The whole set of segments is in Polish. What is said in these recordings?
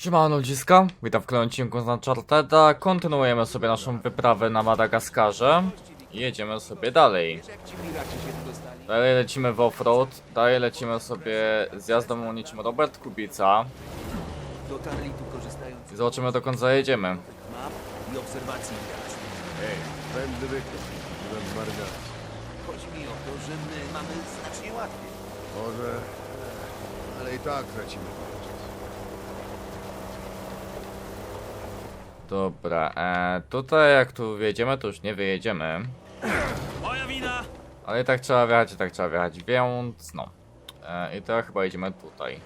Siemano ludziska, witam w kolejnym odcinku z Uncharted'a. Kontynuujemy sobie naszą wyprawę na Madagaskarze. I jedziemy sobie dalej. Dalej lecimy w offroad, dalej lecimy sobie z jazdą o niczym Robert Kubica. I zobaczymy dokąd zajedziemy. i obserwacji. Ej, byłem marynarz. Chodzi mi o to, że my mamy znacznie łatwiej. Może, ale i tak tracimy Dobra, e, tutaj jak tu wjedziemy, to już nie wyjedziemy. Moja wina! Ale i tak trzeba wjechać, i tak trzeba wjechać, więc no. E, I teraz chyba jedziemy tutaj.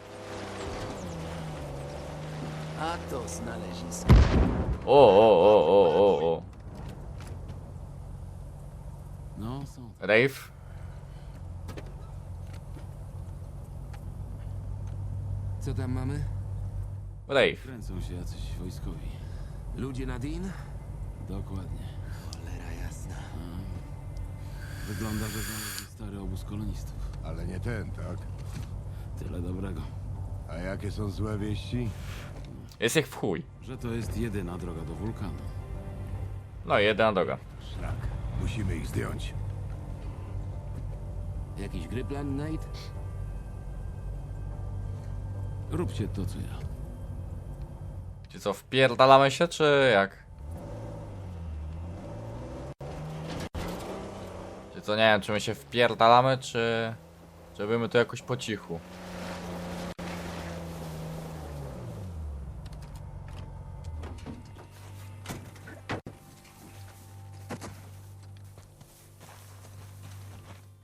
A to znalezisko. O, o, o, o, o, o. No, są. Rave? Co tam mamy? Rave. Kręcą się jacyś wojskowi. Ludzie na Din? Dokładnie. Cholera jasna. Wygląda, że znaleźli stary obóz kolonistów. Ale nie ten, tak? Tyle dobrego. A jakie są złe wieści? Jest jak w chuj. Że to jest jedyna droga do wulkanu. No jedna droga. Szlak. Musimy ich zdjąć. Jakiś gry plan, Nate? Róbcie to, co ja. Czy co, wpierdalamy się, czy jak? Czy co, nie wiem, czy my się wpierdalamy, czy... Czy robimy to jakoś po cichu?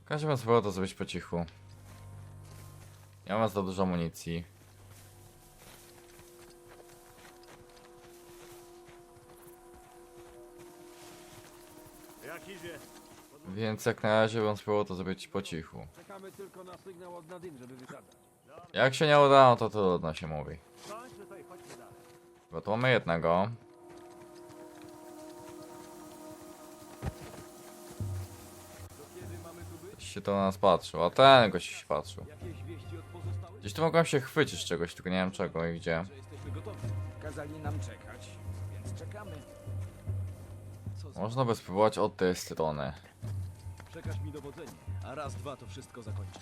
Każdym razie spróbował to zrobić po cichu. Ja mam za dużo amunicji. Więc jak na razie bym spróbował to zrobić po cichu. Czekamy tylko na sygnał od Nadine, żeby wysiadać. Jak się nie uda, no to trudno się mówi. Bo tu mamy jednego. Się to na nas patrzył, a ten gość się patrzył. Jakieś wieści od pozostałych? Gdzieś tu mogłem się chwycić czegoś, tylko nie wiem czego i gdzie. Że jesteśmy gotowi. Kazali nam czekać, więc czekamy. Co za... Można by spróbować od tej strony. Przekaż mi dowodzenie, a raz, dwa to wszystko zakończę.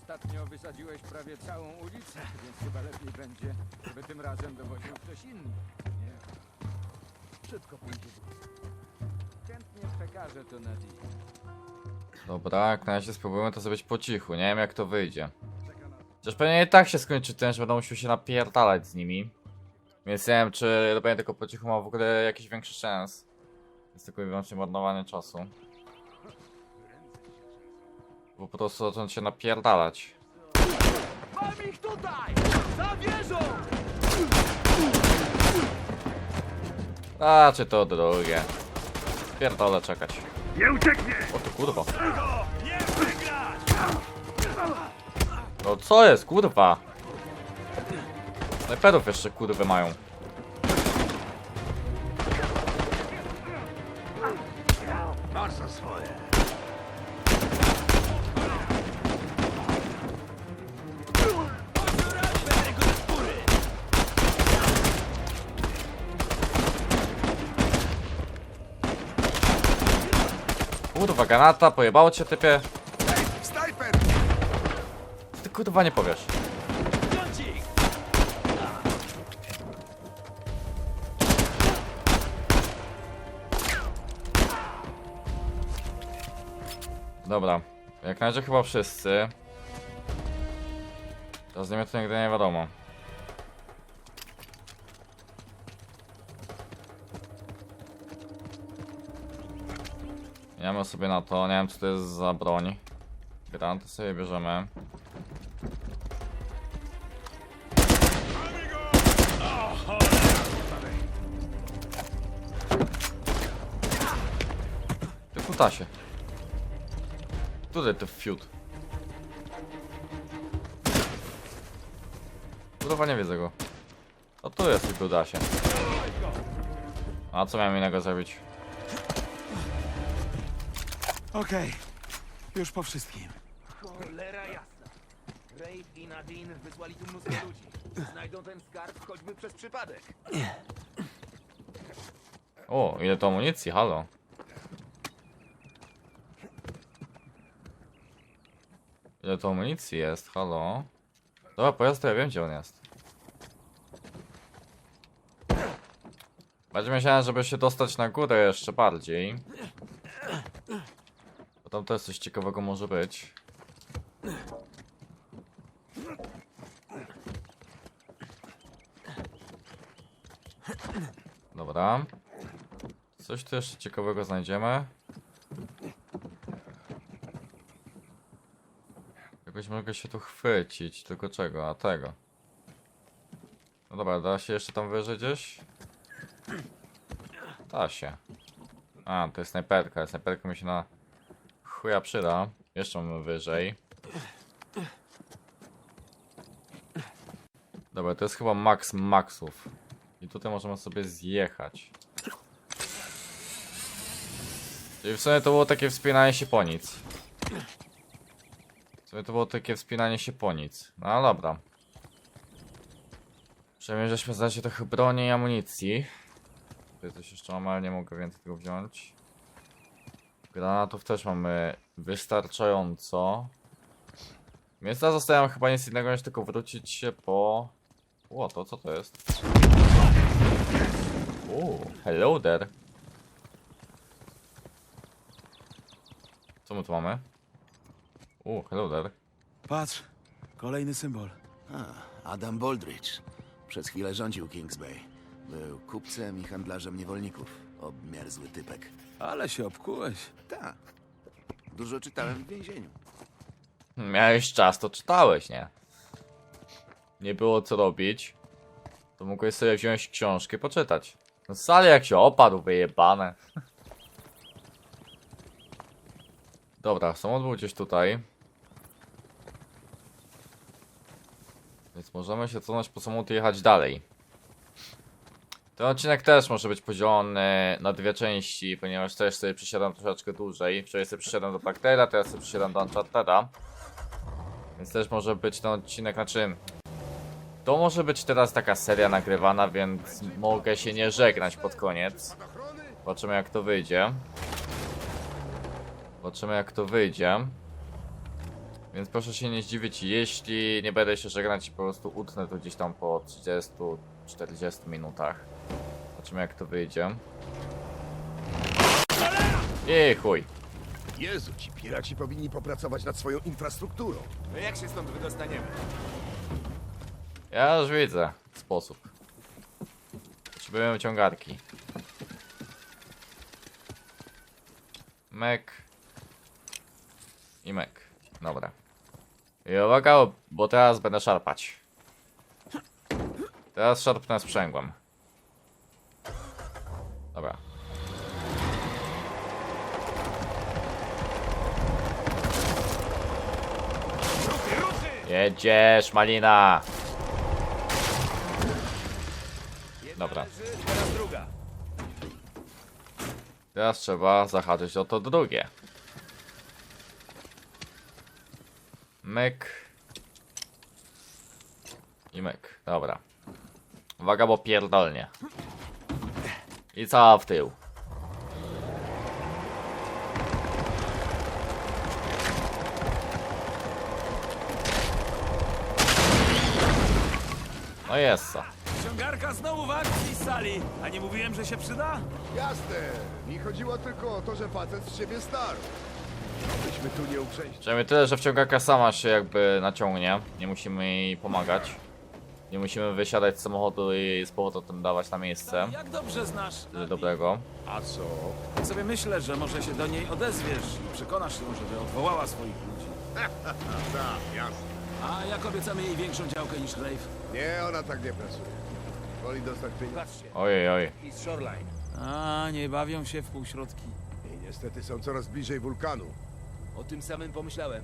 Ostatnio wysadziłeś prawie całą ulicę, więc chyba lepiej będzie, żeby tym razem dowoził ktoś inny. Nie? Wszystko pójdzie. Chętnie przekażę to Nadine. Dobra, jak na razie spróbujemy to zrobić po cichu, nie wiem jak to wyjdzie. Chociaż pewnie i tak się skończy ten, że będę musiał się napierdalać z nimi. Więc nie wiem, czy robienie tego po cichu ma w ogóle jakiś większy szans. Jest tylko i wyłącznie marnowanie czasu. Po prostu zacząć się napierdalać. Mam ich tutaj! Za wieżą! A, czy to drugie. Pierdolę czekać. Nie ucieknie! O to kurwa. No co jest, kurwa? Snajperów jeszcze kurwy mają. Granata, pojebało cię typie. Ty kurwa nie powiesz. Dobra, jak na razie chyba wszyscy. To z nimi to nigdy nie wiadomo. Jemy sobie na to, nie wiem co to jest za broń. Granaty sobie bierzemy. Ty kutasie. Tutaj ty fiut. Kurwa nie widzę go. O tu jest tylko dasie. A co miałem innego zrobić? Okej, już po wszystkim. Cholera jasna. Rafe i Nadine wysłali tu mnóstwo ludzi. Znajdą ten skarb choćby przez przypadek. O, ile to amunicji, halo. Ile to amunicji jest, halo. Dobra, pojazd to ja wiem gdzie on jest. Bardziej myślałem, żeby się dostać na górę jeszcze bardziej. Tam też coś ciekawego może być. Dobra. Coś tu jeszcze ciekawego znajdziemy. Jakoś mogę się tu chwycić, tylko czego? A tego. No dobra, da się jeszcze tam wyżej gdzieś? Da się. A, to jest snajperka. Snajperka mi się na chuja przyda. Jeszcze mamy wyżej. Dobra, to jest chyba max maxów. I tutaj możemy sobie zjechać. Czyli w sumie to było takie wspinanie się po nic. W sumie to było takie wspinanie się po nic. No dobra. Przynajmniej żeśmy znaleźli trochę broni i amunicji. Tutaj coś jeszcze mam, ale nie mogę więcej tego wziąć. Granatów też mamy wystarczająco. Więc teraz zostaje chyba nic innego niż tylko wrócić się po... Ło, to co to jest? Uuu, hello there. Co my tu mamy? Uuu, hello there. Patrz, kolejny symbol. A, Adam Baldridge. Przez chwilę rządził Kings Bay. Był kupcem i handlarzem niewolników. Obmierzły typek. Ale się obkułeś. Tak. Dużo czytałem w więzieniu. Miałeś czas, to czytałeś, nie? Nie było co robić. To mogłeś sobie wziąć książkę i poczytać. No sali jak się opadł, wyjebane. Dobra, samolot był gdzieś tutaj. Więc możemy się cofnąć po samolot i jechać dalej. Ten odcinek też może być podzielony na dwie części, ponieważ też sobie przysiadam troszeczkę dłużej. Wczoraj sobie przysiadam do Bactera, teraz sobie przysiadam do Uncharteda. Więc też może być ten odcinek, znaczy... To może być teraz taka seria nagrywana, więc mogę się nie żegnać pod koniec. Zobaczymy jak to wyjdzie. Zobaczymy jak to wyjdzie. Więc proszę się nie zdziwić, jeśli nie będę się żegnać i po prostu utnę to gdzieś tam po 30-40 minutach. Zobaczymy jak to wyjdzie. I chuj. Jezu, ci piraci powinni popracować nad swoją infrastrukturą. No jak się stąd wydostaniemy? Ja już widzę sposób. Potrzebujemy wyciągarki. Mek. I mek. Dobra. I uwaga, bo teraz będę szarpać. Teraz szarpnę sprzęgłem. Dobra. Jedziesz, malina! Dobra. Teraz trzeba zahaczyć o to drugie. Myk. I myk. Dobra. Uwaga, bo pierdolnie. I cała w tył. No jest co. Ściągarka znowu w akcji, Sali. A nie mówiłem, że się przyda? Jasne, mi chodziło tylko o to, że facet z siebie starł. Byśmy tu nie uprzejści. Przynajmniej tyle, że wciągarka sama się jakby naciągnie. Nie musimy jej pomagać. Nie musimy wysiadać z samochodu i z powrotem dawać na miejsce. Jak dobrze znasz. Tyle dobrego. A co? Tak sobie myślę, że może się do niej odezwiesz i przekonasz ją, żeby odwołała swoich ludzi. Tak, jasne. A jak obiecamy jej większą działkę niż Rafe? Nie, ona tak nie pracuje. Woli dostać pieniądze. Patrzcie. Ojej, oj. I z Shoreline. A, nie bawią się w półśrodki. I niestety są coraz bliżej wulkanu. O tym samym pomyślałem.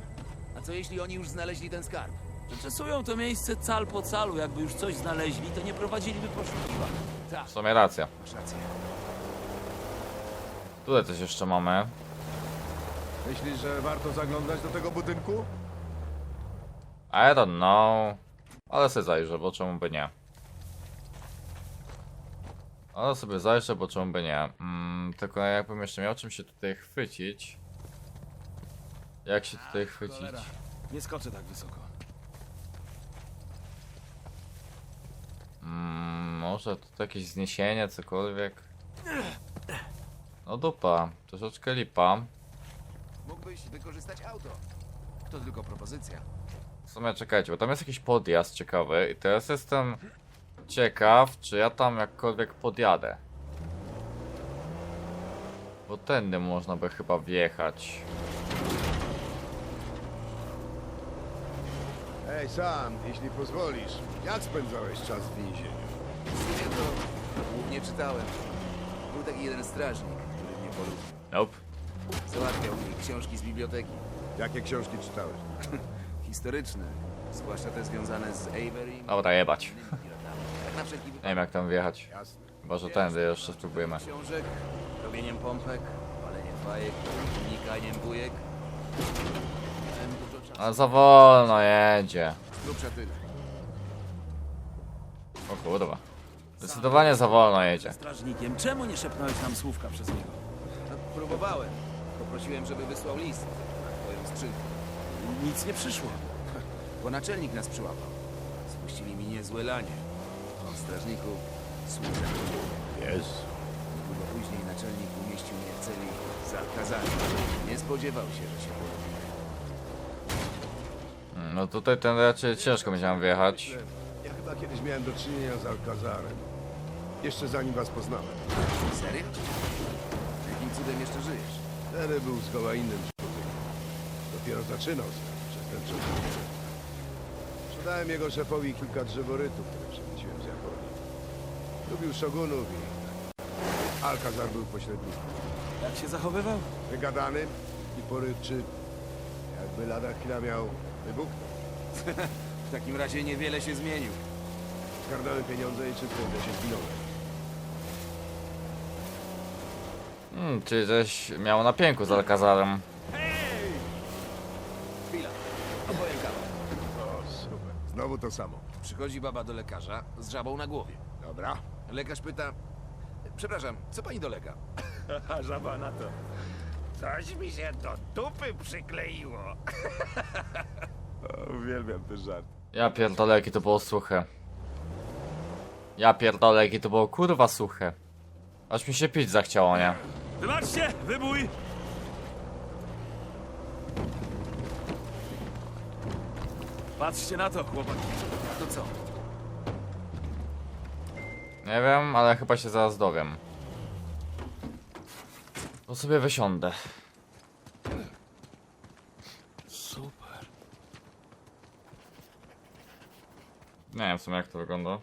A co jeśli oni już znaleźli ten skarb? Przeczesują to miejsce cal po calu. Jakby już coś znaleźli, to nie prowadziliby poszukiwań. Tak, W sumie racja. masz rację. Tutaj coś jeszcze mamy. Myślisz, że warto zaglądać do tego budynku? I don't know. Ale sobie zajrzę, bo czemu by nie. Ale sobie zajrzę, bo czemu by nie. Mm, tylko jakbym jeszcze miał czym się tutaj chwycić. Jak się tutaj chwycić? Cholera. Nie skoczę tak wysoko. Mm, może tu jakieś zniesienie, cokolwiek. No dupa, troszeczkę lipa. Mógłbyś wykorzystać auto. To tylko propozycja. W sumie czekajcie, bo tam jest jakiś podjazd ciekawy i teraz jestem ciekaw, czy ja tam jakkolwiek podjadę. Bo tędy można by chyba wjechać. Ej, sam, jeśli pozwolisz, jak spędzałeś czas w więzieniu? W sumie to głównie czytałem. Był taki jeden strażnik, który mnie polubił. Nope. Załatwiał mi książki z biblioteki. Jakie książki czytałeś? Historyczne. Zwłaszcza te związane z Avery i Dobra, jebać. Tak na wszelki Nie wiem jak tam wjechać. Jasne. Chyba, że tędy jeszcze spróbujemy. Książek, robieniem pompek, paleniem fajek, unikaniem bujek. Ale za wolno jedzie. Grubsza tyle. O kurwa. Zdecydowanie za wolno jedzie. Strażnikiem, czemu nie szepnąłeś nam słówka przez niego? No, próbowałem. Poprosiłem, żeby wysłał list na twoją skrzynkę. Nic nie przyszło. Bo naczelnik nas przyłapał. Spuścili mi niezłe lanie. Od strażników służę. Jest. Niedługo później naczelnik umieścił mnie w celi za Alcazarem. Nie spodziewał się, że się porobimy. No tutaj ten raczej ciężko będziemy wyjechać. Ja chyba kiedyś miałem do czynienia z Alcazarem. Jeszcze zanim was poznałem. Serio? Jakim cudem jeszcze żyjesz? Terry był zgoła innym człowiekiem. Dopiero zaczynał przestępczą karierę. Sprzedałem jego szefowi kilka drzeworytów, które przemyciłem z Japonii. Lubił szogunów i... Alcazar był pośrednikiem. Jak się zachowywał? Wygadany i porywczy. Jakby lada chwila miał wybuchnąć. W takim razie niewiele się zmienił. Zgarnąłem pieniądze i szybko uda się zginąłem. Hmm, czyli żeś miał na pięku z Alcazarem. Chwila. Opowiem kawał. O, super. Znowu to samo. Przychodzi baba do lekarza z żabą na głowie. Dobra. Lekarz pyta... Przepraszam, co pani dolega? A żaba na to. Coś mi się do dupy przykleiło. Uwielbiam ten żart. Ja pierdolę, jakie to było suche. Ja pierdolę, jakie to było kurwa suche. Aż mi się pić zachciało, nie? Wybaczcie, wybój! Patrzcie na to, chłopaki. To co? Nie wiem, ale chyba się zaraz dowiem. To sobie wysiądę. Super. Nie wiem w sumie jak to wygląda.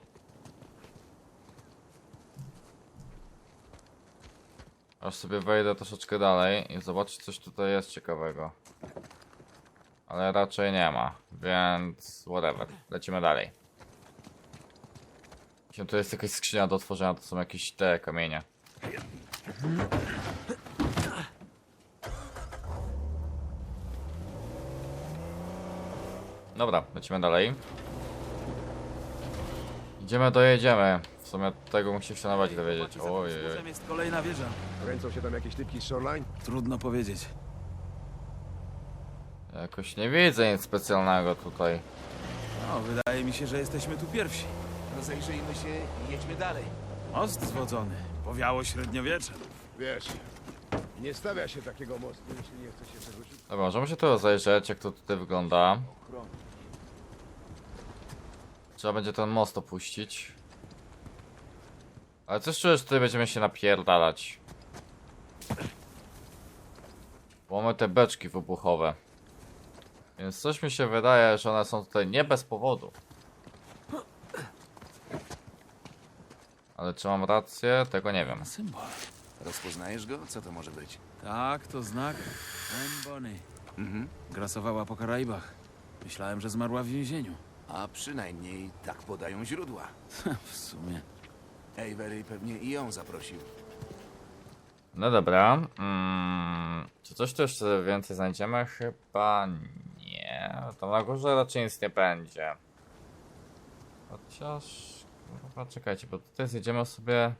Aż sobie wejdę troszeczkę dalej i zobaczyć coś tutaj jest ciekawego. Ale raczej nie ma, więc whatever. Lecimy dalej. Jeśli tu jest jakaś skrzynia do otworzenia, to są jakieś te kamienie. Dobra, lecimy dalej. Idziemy, dojedziemy. W sumie tego musi się nawet dowiedzieć. Chłopaki, za Oj, tym oj, wzgórzem jest kolejna wieża. Kręcą się tam jakieś typki z Shoreline? Trudno powiedzieć. Jakoś nie widzę nic specjalnego tutaj. No, wydaje mi się, że jesteśmy tu pierwsi. Rozejrzyjmy się i jedźmy dalej. Most zwodzony. Powiało średniowiecze. Wiesz, nie stawia się takiego mostu, jeśli nie chce się przerzucić. Dobra, możemy się tu rozejrzeć, jak to tutaj wygląda. Trzeba będzie ten most opuścić. Ale coś czuję, że tutaj będziemy się napierdalać. Bo mamy te beczki wybuchowe. Więc coś mi się wydaje, że one są tutaj nie bez powodu. Ale czy mam rację? Tego nie wiem. Symbol. Rozpoznajesz go? Co to może być? Tak, to znak. Anne Bonny. Mhm. Grasowała po Karaibach. Myślałem, że zmarła w więzieniu. A przynajmniej tak podają źródła. w sumie. Avery pewnie i ją zaprosił. No dobra. Mm, czy coś tu jeszcze więcej znajdziemy? Chyba nie. Tam na górze raczej nic nie będzie. Chociaż... Kurwa, czekajcie, bo tutaj zjedziemy sobie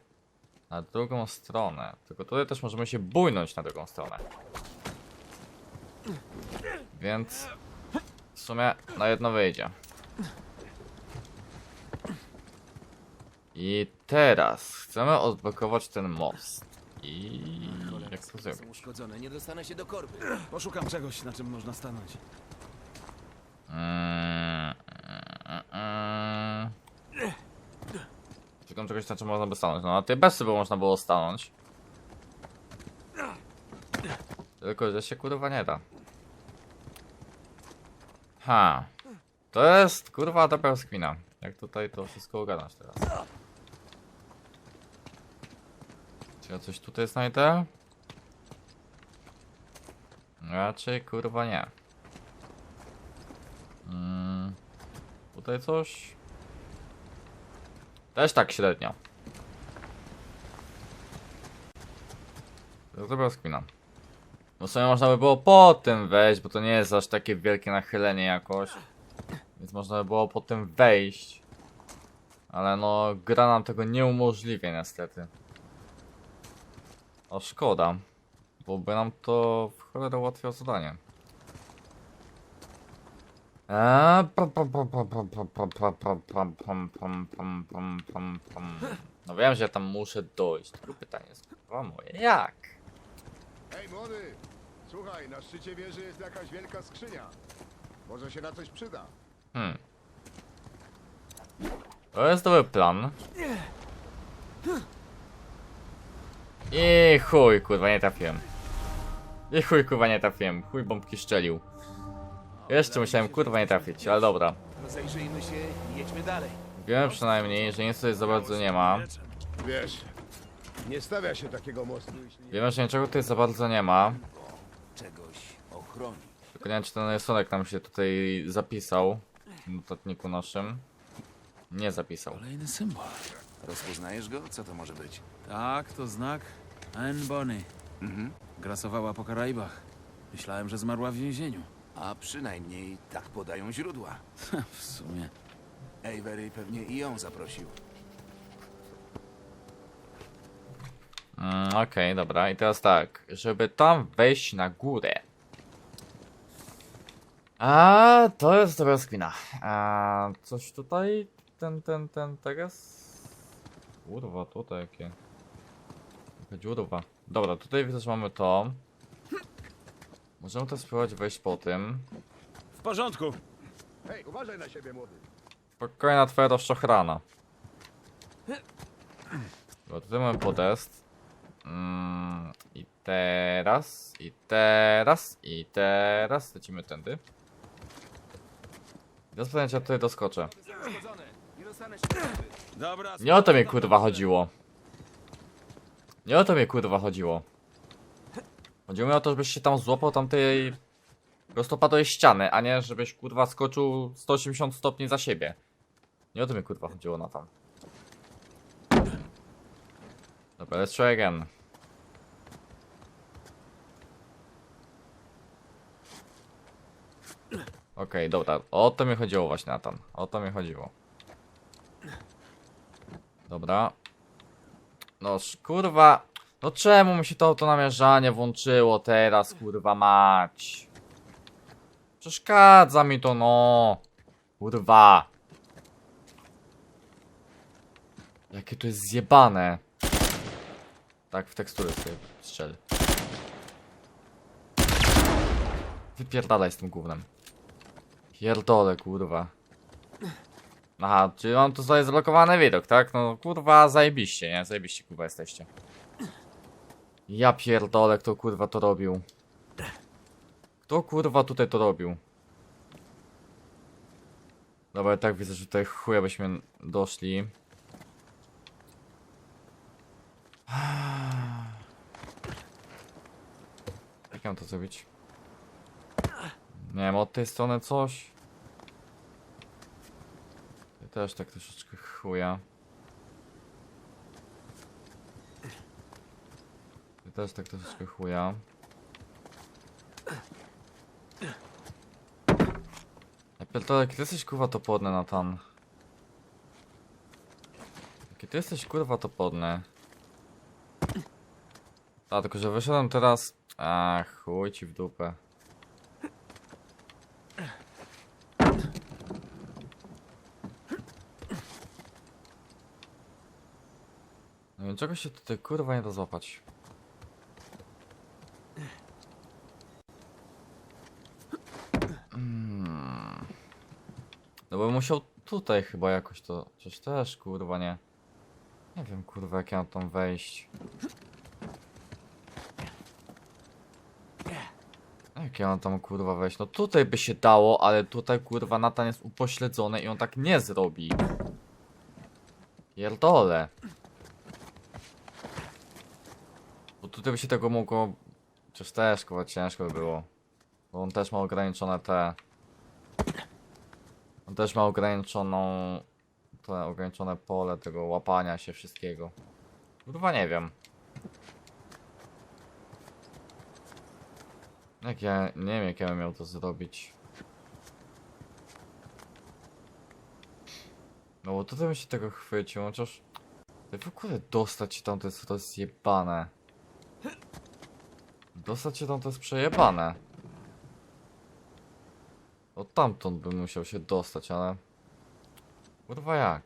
na drugą stronę. Tylko tutaj też możemy się bójnąć na drugą stronę. Więc... W sumie na jedno wyjdzie. I teraz chcemy odblokować ten most. I... Jak to Są zrobić? uszkodzone, nie dostanę się do korby. Poszukam czegoś, na czym można stanąć. Mm, mm, mm. Szukam czegoś, na czym można by stanąć. No na tej besy by można było stanąć. Tylko, że się kurwa nie da. Ha. To jest kurwa dobra skmina. Jak tutaj to wszystko ogarnąć teraz. Czy ja coś tutaj znajdę? Raczej kurwa nie. Mm, tutaj coś. Też tak średnio. Dobra skmina. No sobie można by było po tym wejść, bo to nie jest aż takie wielkie nachylenie jakoś. Więc można by było po tym wejść. Ale no, gra nam tego nie umożliwia niestety. O, szkoda. Bo by nam to w cholerę ułatwiało zadanie. Eee. No wiem, że tam muszę dojść. Tylko pytanie jest moje, jak? Hej, młody! Słuchaj, na szczycie wieży jest jakaś wielka skrzynia. Może się na coś przyda. Hmm. To jest dobry plan. I chuj, kurwa, nie trafiłem. I chuj, kurwa, nie trafiłem. Chuj, bombki szczelił. Jeszcze musiałem, kurwa, nie trafić, ale dobra. Rozejrzyjmy się i jedźmy dalej. Wiem przynajmniej, że nic tutaj za bardzo nie ma. Wiesz, nie stawia się takiego mostu, jeśli nie... Wiemy, że niczego tutaj za bardzo nie ma. Czegoś ochroni. Tylko nie wiem, czy ten rysunek nam się tutaj zapisał. W notatniku naszym. Nie zapisał. Kolejny symbol. Rozpoznajesz go? Co to może być? Tak, to znak Anne Bonny. Mhm. Grasowała po Karaibach. Myślałem, że zmarła w więzieniu. A przynajmniej tak podają źródła. w sumie. Avery pewnie i ją zaprosił. Mm, Okej, dobra. I teraz tak, żeby tam wejść na górę. A to jest dobra skmina. A coś tutaj? Ten, ten, ten, teraz? Kurwa, tutaj jakie. Jaka dziurwa. Dobra, tutaj widzę, że mamy to. Możemy to spróbować wejść po tym. W porządku. Hej, uważaj na siebie, młody. Spokojna twoja rozczochrana. Bo tutaj mamy podest. Mm, I teraz, i teraz, i teraz lecimy tędy. Bez ja tutaj doskoczę. Dobra. Nie o to mnie kurwa chodziło. Nie o to mnie kurwa chodziło. Chodziło mi o to, żebyś się tam złapał tamtej prostopadłej ściany, a nie żebyś kurwa skoczył 180 stopni za siebie. Nie o to mnie kurwa chodziło na tam. Dobra, let's try again. Okej, dobra. O to mi chodziło właśnie, Nathan. O to mi chodziło. Dobra. No kurwa. No czemu mi się to autonamierzanie włączyło teraz, kurwa mać? Przeszkadza mi to, no. Kurwa. Jakie to jest zjebane. Tak, w tekstury sobie strzel. Wypierdalaj z tym gównem. Pierdolę, kurwa. Aha, czyli mam tu sobie zablokowany widok, tak? No kurwa, zajebiście, nie? Zajebiście, kurwa, jesteście. Ja pierdolę, kto kurwa to robił. Kto kurwa tutaj to robił? Dobra, tak widzę, że tutaj chuja byśmy doszli. Jak mam to zrobić? Nie wiem, od tej strony coś. Też tak troszeczkę chuja. Ja też tak troszeczkę chuja. Ja pierdolę, kiedy jesteś kurwa toporny na tan? ty jesteś kurwa topodny. A, tylko że wyszedłem teraz... A, chuj ci w dupę. No czego się tutaj kurwa nie da złapać? Mm. No bo musiał tutaj chyba jakoś to... Przecież też kurwa nie... Nie wiem kurwa jak ja mam tam wejść. Jak ja mam tam kurwa wejść? No tutaj by się dało, ale tutaj kurwa Natan jest upośledzony i on tak nie zrobi. Pierdole. Bo tutaj by się tego mogło... Przecież też kurwa ciężko by było. Bo on też ma ograniczone te... On też ma ograniczoną... To ograniczone pole tego łapania się wszystkiego. Kurwa nie wiem. Jak ja... Nie wiem jak ja bym miał to zrobić. No bo tutaj bym się tego chwycił, chociaż... W ogóle dostać się tam to jest rozjebane. Dostać się tam to jest przejebane. O tamtąd bym musiał się dostać, ale... Kurwa jak?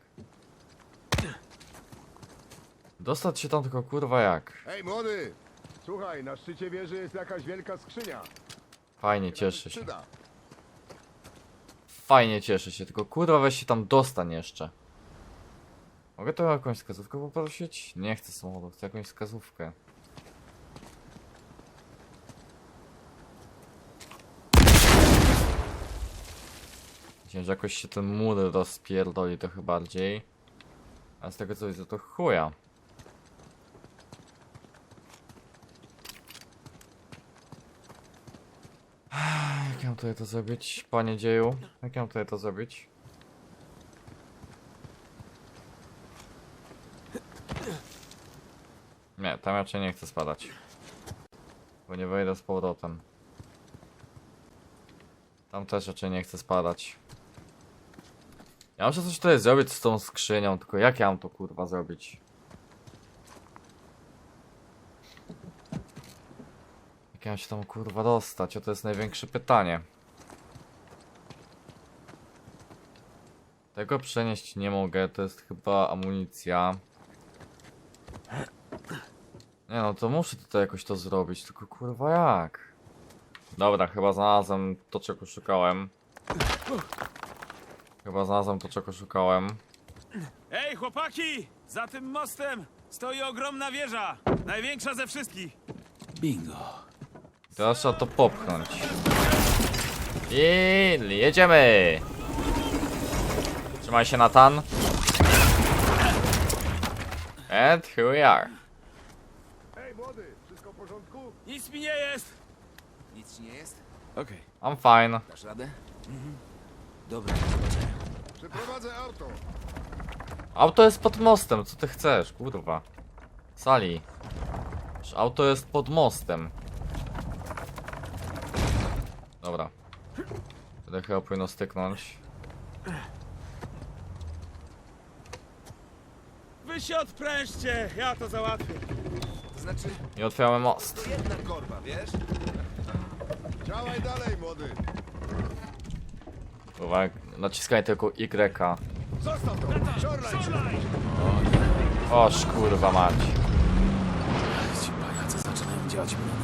Dostać się tam tylko kurwa jak? Hej, młody! Słuchaj, na szczycie wieży jest jakaś wielka skrzynia. Fajnie, cieszę się. Przyda. Fajnie cieszę się, tylko kurwa weź się tam dostań jeszcze. Mogę to jakąś wskazówkę poprosić? Nie chcę samochodu, chcę jakąś wskazówkę. Myślałem, że jakoś się ten mur rozpierdoli trochę bardziej. A z tego co widzę to chuja. Jak ja mam tutaj to zrobić, panie dzieju? Jak ja mam tutaj to zrobić? Nie, tam raczej nie chcę spadać. Bo nie wejdę z powrotem. Tam też raczej nie chcę spadać. Ja muszę coś tutaj zrobić z tą skrzynią, tylko jak ja mam to kurwa zrobić? Jak ja mam się tam kurwa dostać? O to jest największe pytanie. Tego przenieść nie mogę, to jest chyba amunicja. Nie no, to muszę tutaj jakoś to zrobić, tylko kurwa jak? Dobra, chyba znalazłem to czego szukałem. Chyba znalazłem to czego szukałem. Ej, chłopaki! Za tym mostem stoi ogromna wieża. Największa ze wszystkich. Bingo. Teraz trzeba to popchnąć. I jedziemy! Trzymaj się Natan. And here we are. Hej, młody! Wszystko w porządku? Nic mi nie jest. Ci nie jest? Okej. I'm fine. Dasz radę? Dobra, do zobaczenia. Przeprowadzę auto. Auto jest pod mostem, co ty chcesz, kurwa? Sali. Przecież Auto jest pod mostem. Dobra. Tutaj chyba powinno styknąć. Wy się odprężcie, ja to załatwię. To znaczy, I otwieramy most. to jedna korba, wiesz? Działaj dalej, młody! Kurwa, naciskaj tylko Y. Zostaw to! Oż kurwa mać. Ci pajace zaczynają działać mi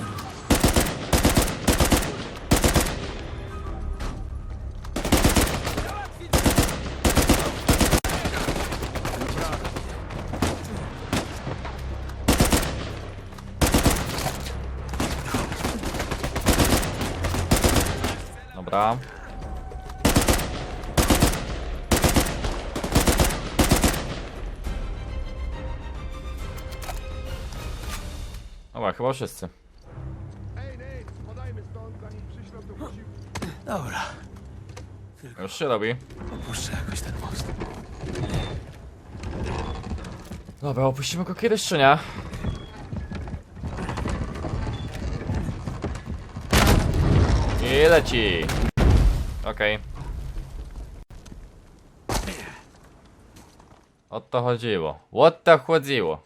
Dobra. Dobra, chyba wszyscy. Dobra, Już się robi. opuszczę jakoś ten most. Dobra, opuścimy go kiedyś czy nie? I leci. Okej. O to chodziło. O to chodziło.